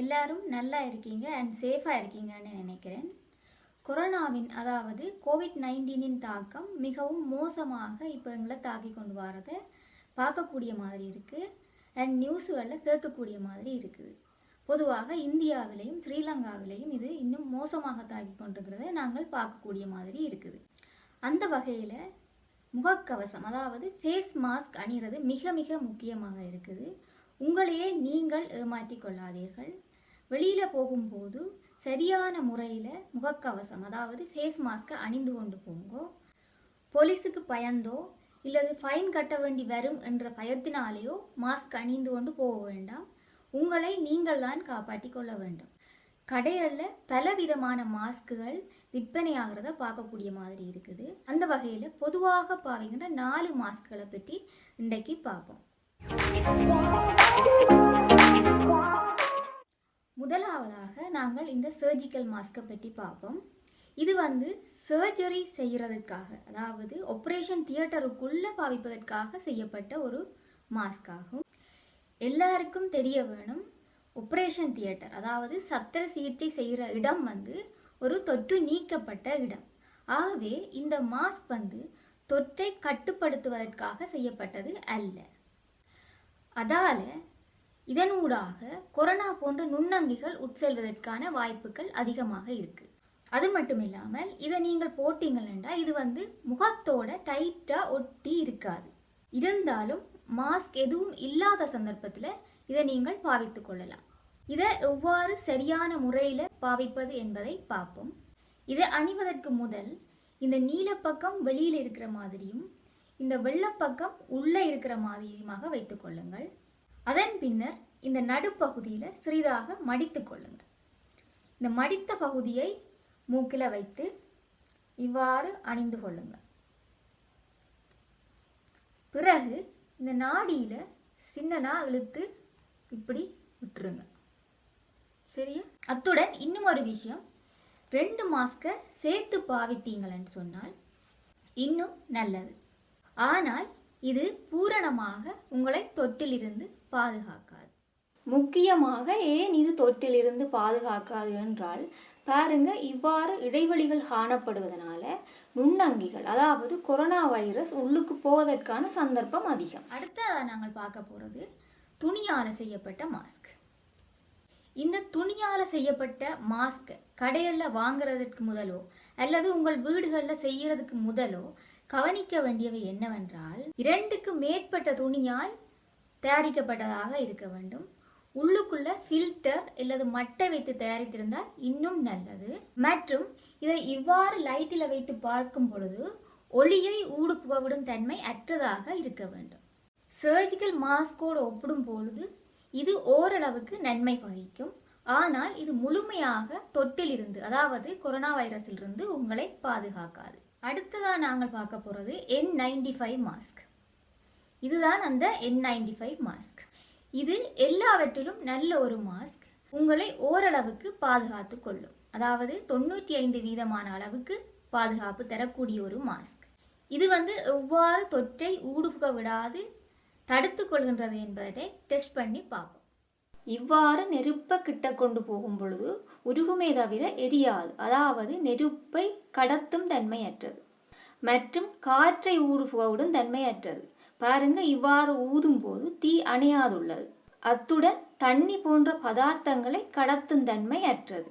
எல்லாரும் நல்லா இருக்கீங்க அண்ட் சேஃபாக இருக்கீங்கன்னு நினைக்கிறேன். கொரோனாவின் அதாவது கோவிட் நைன்டீனின் தாக்கம் மிகவும் மோசமாக இப்போ எங்களை தாக்கி கொண்டு வரதை பார்க்கக்கூடிய மாதிரி இருக்குது அண்ட் நியூஸுகளில் கேட்கக்கூடிய மாதிரி இருக்குது. பொதுவாக இந்தியாவிலையும் ஸ்ரீலங்காவிலையும் இது இன்னும் மோசமாக தாக்கி கொண்டிருக்கிறத நாங்கள் பார்க்கக்கூடிய மாதிரி இருக்குது. அந்த வகையில் முகக்கவசம் அதாவது ஃபேஸ் மாஸ்க் அணிகிறது மிக மிக முக்கியமாக இருக்குது. உங்களையே நீங்கள் ஏமாற்றி கொள்ளாதீர்கள் வெளியில் போகும்போது சரியான முறையில் முகக்கவசம் அதாவது ஃபேஸ் மாஸ்க்கை அணிந்து கொண்டு போங்கோ. போலீஸுக்கு பயந்தோ இல்லது ஃபைன் கட்ட வேண்டி வரும் என்ற பயத்தினாலேயோ மாஸ்க் அணிந்து கொண்டு போக வேண்டாம். உங்களை நீங்கள் தான் காப்பாற்றி கொள்ள வேண்டும். கடைகளில் பலவிதமான மாஸ்க்குகள் விற்பனையாகிறத பார்க்கக்கூடிய மாதிரி இருக்குது. அந்த வகையில் பொதுவாக பாவிக்கின்ற நாலு மாஸ்க்குகளை பற்றி இன்றைக்கு பார்ப்போம். முதலாவதாக நாங்கள் இந்த சர்ஜிக்கல் மாஸ்க்கை பற்றி பார்ப்போம். இது வந்து சர்ஜரி செய்கிறதுக்காக அதாவது ஆப்ரேஷன் தியேட்டருக்குள்ளே பாவிப்பதற்காக செய்யப்பட்ட ஒரு மாஸ்க் ஆகும். எல்லாருக்கும் தெரிய வேணும் ஆப்ரேஷன் தியேட்டர் அதாவது சத்திர சிகிச்சை செய்கிற இடம் வந்து ஒரு தொற்று நீக்கப்பட்ட இடம். ஆகவே இந்த மாஸ்க் வந்து தொற்றை கட்டுப்படுத்துவதற்காக செய்யப்பட்டது அல்ல. அதால இதனூடாக கொரோனா போன்ற நுண்ணங்கிகள் உட்செல்வதற்கான வாய்ப்புகள் அதிகமாக இருக்கு. அது மட்டும் இல்லாமல் இதை நீங்கள் போட்டீங்கன்னா இது வந்து முகத்தோட டைட்டாக ஒட்டி இருக்காது. இருந்தாலும் மாஸ்க் எதுவும் இல்லாத சந்தர்ப்பத்தில் இதை நீங்கள் பாவித்துக் கொள்ளலாம். இதை எவ்வாறு சரியான முறையில் பாவிப்பது என்பதை பார்ப்போம். இதை அணிவதற்கு முதல் இந்த நீலப்பக்கம் வெளியில் இருக்கிற மாதிரியும் இந்த வெள்ளப்பக்கம் உள்ளே இருக்கிற மாதிரியுமாக வைத்துக் கொள்ளுங்கள். அதன் பின்னர் இந்த நடுப்பகுதியில் சிறிதாக மடித்து கொள்ளுங்கள். இந்த மடித்த பகுதியை மூக்கில் வைத்து இவ்வாறு அணிந்து கொள்ளுங்கள். பிறகு இந்த நாடியில் சின்னனா இழுத்து இப்படி விட்டுருங்க. சரியா? அத்துடன் இன்னும் ஒரு விஷயம். ரெண்டு மாஸ்கை சேர்த்து பாவித்தீங்களன்னு சொன்னால் இன்னும் நல்லது. ஆனால் இது பூரணமாக உங்களை தொற்றிலிருந்து பாதுகாக்காது. முக்கியமாக ஏன் இது தொற்றிலிருந்து பாதுகாக்காது என்றால் பாருங்க இவ்வாறு இடைவெளிகள் காணப்படுவதனால நுண்ணங்கிகள் அதாவது கொரோனா வைரஸ் உள்ளுக்கு போவதற்கான சந்தர்ப்பம் அதிகம். அடுத்ததாக நாங்கள் பார்க்க போகிறது துணியால் செய்யப்பட்ட மாஸ்க். இந்த துணியால் செய்யப்பட்ட மாஸ்க் கடைகளில் வாங்குறதுக்கு முதலோ அல்லது உங்கள் வீடுகளில் செய்யறதுக்கு முதலோ கவனிக்க வேண்டியவை என்னவென்றால் இரண்டுக்கு மேற்பட்ட துணியால் தயாரிக்கப்பட்டதாக இருக்க வேண்டும். உள்ளுக்குள்ள ஃபில்டர் அல்லது மட்டை வைத்து தயாரித்திருந்தால் இன்னும் நல்லது. மற்றும் இதை இவ்வாறு லைட்டில் வைத்து பார்க்கும் பொழுது ஒளியை ஊடு புகவிடும் தன்மை அற்றதாக இருக்க வேண்டும். சர்ஜிக்கல் மாஸ்கோடு ஒப்பிடும் பொழுது இது ஓரளவுக்கு நன்மை வகிக்கும். ஆனால் இது முழுமையாக தொட்டிலிருந்து அதாவது கொரோனா வைரஸிலிருந்து உங்களை பாதுகாக்காது. அடுத்ததாக நாங்கள் பார்க்க போகிறது என் நைன்டி ஃபைவ் மாஸ்க் இதுதான் அந்த என் நைன்டி ஃபைவ் மாஸ்க் இது எல்லாவற்றிலும் நல்ல ஒரு மாஸ்க் உங்களை ஓரளவுக்கு பாதுகாத்து கொள்ளும். அதாவது தொண்ணூற்றி ஐந்து வீதமான அளவுக்கு பாதுகாப்பு தரக்கூடிய ஒரு மாஸ்க் இது வந்து எவ்வாறு தொற்றை ஊடுபுக விடாது தடுத்து கொள்கின்றது என்பதை டெஸ்ட் பண்ணி பார்ப்போம். இவ்வாறு நெருப்பை கிட்ட கொண்டு போகும் பொழுது உருகுமே தவிர எரியாது. அதாவது நெருப்பை கடத்தும் தன்மையற்றது. மற்றும் காற்றை ஊடுபுகவிடும் தன்மையற்றது. பாருங்க இவ்வாறு ஊதும் போது தீ அணையாதுள்ளது. அத்துடன் தண்ணி போன்ற பதார்த்தங்களை கடத்தும் தன்மை அற்றது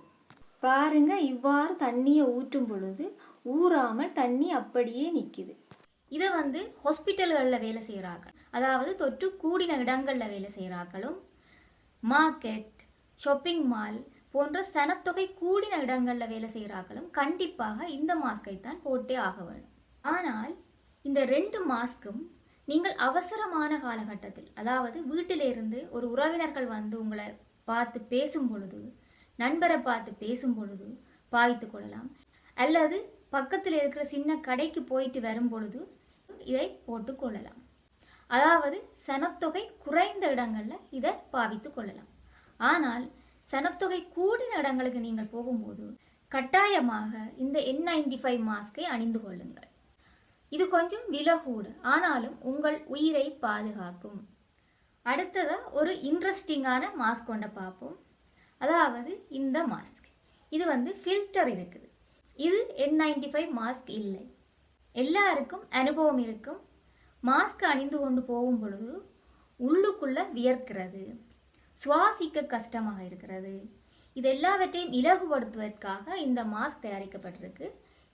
பாருங்க இவ்வாறு தண்ணியை ஊற்றும் பொழுது ஊறாமல் தண்ணி அப்படியே நிற்கிது இதை வந்து ஹாஸ்பிட்டல்களில் வேலை செய்கிறார்கள் அதாவது தொற்று கூடின இடங்களில் வேலை செய்கிறார்களும் மார்க்கெட் ஷாப்பிங் மால் போன்ற சனத்தொகை கூடின இடங்களில் வேலை செய்கிறார்களும் கண்டிப்பாக இந்த மாஸ்கை தான் போட்டே ஆக வேணும் ஆனால் இந்த ரெண்டு மாஸ்க்கும் நீங்கள் அவசரமான காலகட்டத்தில் அதாவது வீட்டிலிருந்து ஒரு உறவினர்கள் வந்து உங்களை பார்த்து பேசும் பொழுது நண்பரை பார்த்து பேசும் பொழுது பாவித்து கொள்ளலாம். அல்லது பக்கத்தில் இருக்கிற சின்ன கடைக்கு போயிட்டு வரும் பொழுது இதை போட்டு கொள்ளலாம். அதாவது சனத்தொகை குறைந்த இடங்களில் இதை பாவித்து கொள்ளலாம். ஆனால் சனத்தொகை கூடின இடங்களுக்கு நீங்கள் போகும்போது கட்டாயமாக இந்த என் நைன்டி ஃபைவ் மாஸ்கை அணிந்து கொள்ளுங்கள். இது கொஞ்சம் விலை கூட ஆனாலும் உங்கள் உயிரை பாதுகாக்கும். அடுத்ததாக ஒரு இன்ட்ரெஸ்டிங்கான மாஸ்க் கொண்ட பார்ப்போம். அதாவது இந்த மாஸ்க் இது வந்து ஃபில்டர் இருக்குது. இது என் நைன்டி ஃபைவ் மாஸ்க் இல்லை. எல்லாருக்கும் அனுபவம் இருக்கும். மாஸ்க் அணிந்து கொண்டு போகும் பொழுது உள்ளுக்குள்ள வியர்க்கிறது. சுவாசிக்க கஷ்டமாக இருக்கிறது. இது எல்லாவற்றையும் இலகுபடுத்துவதற்காக இந்த மாஸ்க் தயாரிக்கப்பட்டிருக்கு.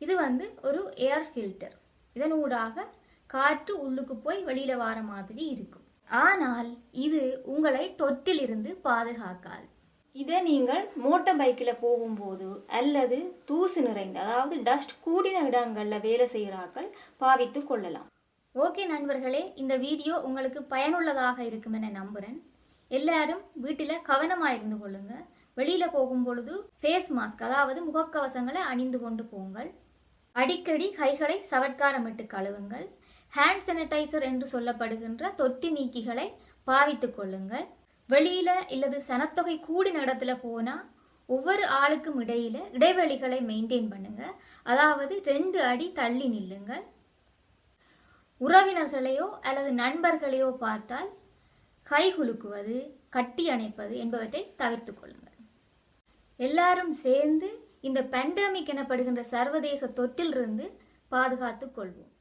இது வந்து ஒரு ஏர் ஃபில்டர் இதனூடாக காற்று உள்ளுக்கு போய் வெளியில வர மாதிரி இருக்கும். ஆனால் இது உங்களை தொற்றிலிருந்து பாதுகாக்காது. இதை நீங்கள் மோட்டார் பைக்கில் போகும்போது அல்லது தூசு நிறைந்த அதாவது டஸ்ட் கூடின இடங்களில் வேலை செய்கிறார்கள் பாவித்து கொள்ளலாம். ஓகே நண்பர்களே இந்த வீடியோ உங்களுக்கு பயனுள்ளதாக இருக்கும் என நம்புகிறேன் எல்லாரும் வீட்டில் கவனமாக இருந்து கொள்ளுங்க. வெளியில் போகும் பொழுது ஃபேஸ் மாஸ்க் அதாவது முகக்கவசங்களை அணிந்து கொண்டு போங்கள். அடிக்கடி கைகளை சவட்காரமிட்டு கழுவுங்கள். ஹேண்ட் சானிடைசர் என்று சொல்லப்படுகின்ற தொட்டி நீக்கிகளை பாவித்துக் கொள்ளுங்கள். வெளியில் இல்லது சனத்தொகை கூடின இடத்துல போனால் ஒவ்வொரு ஆளுக்கும் இடையில இடைவெளிகளை மெயின்டைன் பண்ணுங்க. அதாவது ரெண்டு அடி தள்ளி நில்லுங்கள். உறவினர்களையோ அல்லது நண்பர்களையோ பார்த்தால் கை குலுக்குவது கட்டி அணைப்பது என்பவற்றை தவிர்த்துக் கொள்ளுங்கள். எல்லாரும் சேர்ந்து இந்த பெண்டமிக் எனப்படுகின்ற சர்வதேச தொற்றிலிருந்து பாதுகாத்துக் கொள்வோம்.